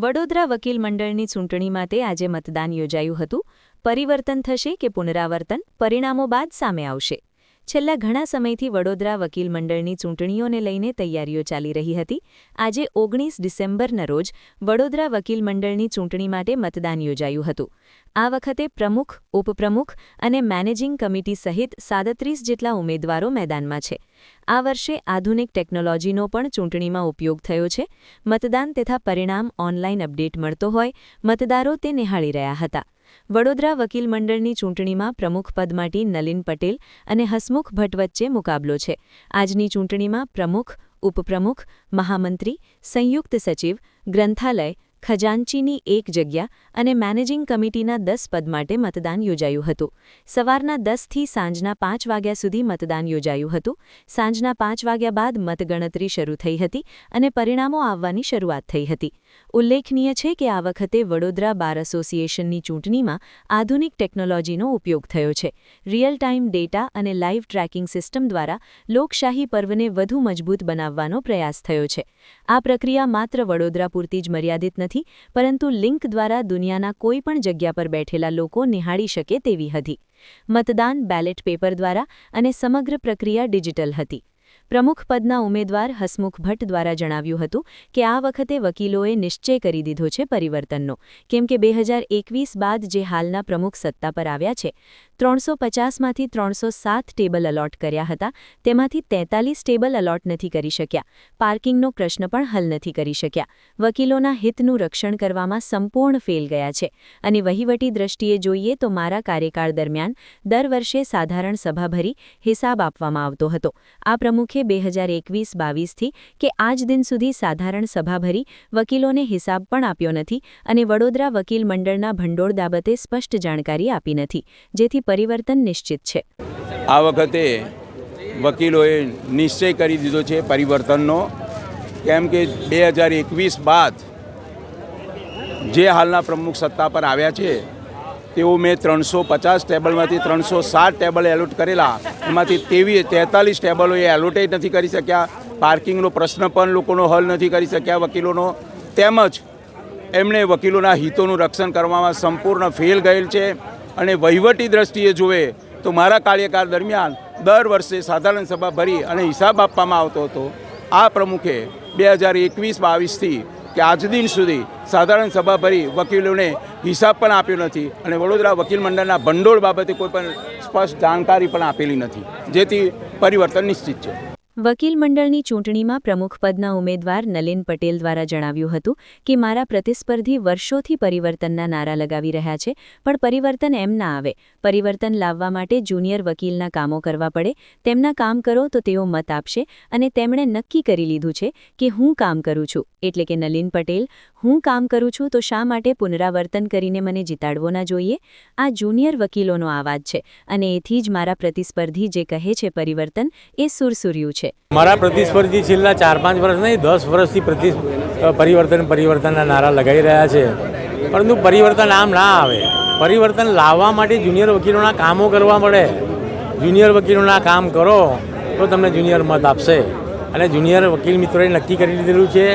વડોદરા વકીલ મંડળની ચૂંટણી માટે આજે મતદાન યોજાયું હતું. પરિવર્તન થશે કે પુનરાવર્તન? પરિણામો બાદ સામે આવશે. છેલ્લા ઘણા સમયથી વડોદરા વકીલ મંડળની ચૂંટણીઓને લઈને તૈયારીઓ ચાલી રહી હતી. આજે ઓગણીસ ડિસેમ્બરના રોજ વડોદરા વકીલ મંડળની ચૂંટણી માટે મતદાન યોજાયું હતું. આ વખતે પ્રમુખ, ઉપપ્રમુખ અને મેનેજિંગ કમિટી સહિત સાડત્રીસ જેટલા ઉમેદવારો મેદાનમાં છે. આ વર્ષે આધુનિક ટેકનોલોજીનો પણ ચૂંટણીમાં ઉપયોગ થયો છે. મતદાન તથા પરિણામ ઓનલાઈન અપડેટ મળતો હોય, મતદારો તે નિહાળી રહ્યા હતા. વડોદરા વકીલ મંડળની ચૂંટણીમાં પ્રમુખ પદ માટે નલિન પટેલ અને હસમુખ ભટ્ટ વચ્ચે મુકાબલો છે. આજની ચૂંટણીમાં પ્રમુખ, ઉપપ્રમુખ, મહામંત્રી, સંયુક્ત સચિવ, ગ્રંથાલય, ખજાનચીની એક જગ્યા અને મેનેજિંગ કમિટીના દસ પદ માટે મતદાન યોજાયું હતું. સવારના દસથી સાંજના પાંચ વાગ્યા સુધી મતદાન યોજાયું હતું. સાંજના પાંચ વાગ્યા બાદ મતગણતરી શરૂ થઈ હતી અને પરિણામો આવવાની શરૂઆત થઈ હતી. ઉલ્લેખનીય છે કે આ વખતે વડોદરા બાર એસોસિએશનની ચૂંટણીમાં આધુનિક ટેકનોલોજીનો ઉપયોગ થયો છે. રિયલ ટાઈમ ડેટા અને લાઇવ ટ્રેકિંગ સિસ્ટમ દ્વારા લોકશાહી પર્વને વધુ મજબૂત બનાવવાનો પ્રયાસ થયો છે. આ પ્રક્રિયા માત્ર વડોદરા પૂરતી જ મર્યાદિત નથી, પરંતુ લિંક દ્વારા દુનિયાના કોઈપણ જગ્યા પર બેઠેલા લોકો નિહાળી શકે તેવી હતી. મતદાન બેલેટ પેપર દ્વારા અને સમગ્ર પ્રક્રિયા ડિજિટલ હતી. પ્રમુખ પદના ઉમેદવાર હસમુખ ભટ્ટ દ્વારા જણાવ્યું હતું કે આ વખતે વકીલોએ નિશ્ચય કરી દીધો છે પરિવર્તનનો. કેમ કે બે બાદ જે હાલના પ્રમુખ સત્તા પર આવ્યા છે, ત્રણસો પચાસમાંથી ત્રણસો ટેબલ અલોટ કર્યા હતા, તેમાંથી તેતાલીસ ટેબલ અલોટ નથી કરી શક્યા. પાર્કિંગનો પ્રશ્ન પણ હલ નથી કરી શક્યા. વકીલોના હિતનું રક્ષણ કરવામાં સંપૂર્ણ ફેલ ગયા છે. અને વહીવટી દ્રષ્ટિએ જોઈએ તો મારા કાર્યકાળ દરમિયાન દર વર્ષે સાધારણ સભા ભરી હિસાબ આપવામાં આવતો હતો. આ પ્રમુખે બે હજાર એકવીસ બાવીસથી કે આજ દિન સુધી સાધારણ સભા ભરી વકીલોને હિસાબ પણ આપ્યો નથી અને વડોદરા વકીલ મંડળના ભંડોળ બાબતે સ્પષ્ટ જાણકારી આપી નથી, જેથી પરિવર્તન નિશ્ચિત છે. આ વખતે વકીલોએ નિશ્ચય કરી દીધો છે પરિવર્તનનો, કેમ કે બે હજાર એકવીસ બાદ જે હાલના પ્રમુખ સત્તા પર આવ્યા છે તેઓ મેં ત્રણસો પચાસ ટેબલમાંથી ત્રણસો સાત ટેબલ એલોટ કરેલા. એમાંથી તેવી તેતાલીસ ટેબલો એ એલોટે નથી કરી શક્યા. પાર્કિંગનો પ્રશ્ન પણ લોકોનો હલ નથી કરી શક્યા વકીલોનો. તેમજ એમણે વકીલોના હિતોનું રક્ષણ કરવામાં સંપૂર્ણ ફેલ ગયેલ છે. અને વહીવટી દ્રષ્ટિએ જોવે તો મારા કાર્યકાળ દરમિયાન દર વર્ષે સાધારણ સભા ભરી અને હિસાબ આપવામાં આવતો હતો. આ પ્રમુખે બે હજાર એકવીસ બાવીસથી કે આજ દિન સુધી સાધારણ સભા ભરી વકીલોને હિસાબ પણ આપ્યો નથી અને વડોદરા વકીલ મંડળના ભંડોળ બાબતે કોઈ પણ સ્પષ્ટ જાણકારી પણ આપેલી નથી. જેથી પરિવર્તન નિશ્ચિત છે. વકીલ મંડળની ચૂંટણીમાં પ્રમુખ પદના ઉમેદવાર નલિન પટેલ દ્વારા જણાવ્યું હતું કે, મારા પ્રતિસ્પર્ધી વર્ષોથી પરિવર્તનના નારા લગાવી રહ્યા છે, પણ પરિવર્તન એમ ના આવે. પરિવર્તન લાવવા માટે જુનિયર વકીલના કામો કરવા પડે. તેમના કામ કરો તો તેઓ મત આપશે અને તેમણે નક્કી કરી લીધું છે કે હું કામ કરું છું. એટલે કે નલિન પટેલ, હું કામ કરું છું તો શા માટે પુનરાવર્તન કરીને મને જીતાડવો ના જોઈએ? આ જુનિયર વકીલોનો અવાજ છે અને એથી જ મારા પ્રતિસ્પર્ધી જે કહે છે પરિવર્તન, એ સુરસુર્યું છે. મારા પ્રતિસ્પર્ધી છેલ્લા ચાર પાંચ વર્ષ નહીં, દસ વર્ષથી પ્રતિ પરિવર્તન, પરિવર્તનના નારા લગાવી રહ્યા છે. પરંતુ પરિવર્તન આમ ના આવે. પરિવર્તન લાવવા માટે જુનિયર વકીલોના કામો કરવા પડે જુનિયર વકીલોના કામ કરો તો તમને જુનિયર મત આપશે. અને જુનિયર વકીલ મિત્રોએ નક્કી કરી લીધેલું છે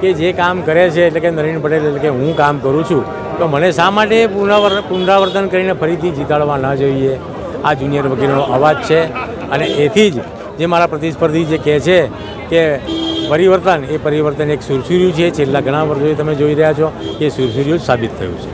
કે જે કામ કરે છે, એટલે કે નરેન પટેલ, એટલે કે હું કામ કરું છું, તો મને શા માટે પુનરાવર પુનરાવર્તન કરીને ફરીથી જીતાડવા ન જોઈએ? આ જુનિયર વકીલનો અવાજ છે. અને એથી જ જે મારા પ્રતિસ્પર્ધી જે કહે છે કે પરિવર્તન એ પરિવર્તન એક સુરસુર્યું છે. છેલ્લા ઘણા વર્ષોથી તમે જોઈ રહ્યા છો એ સુરસુર્યું સાબિત થયું છે.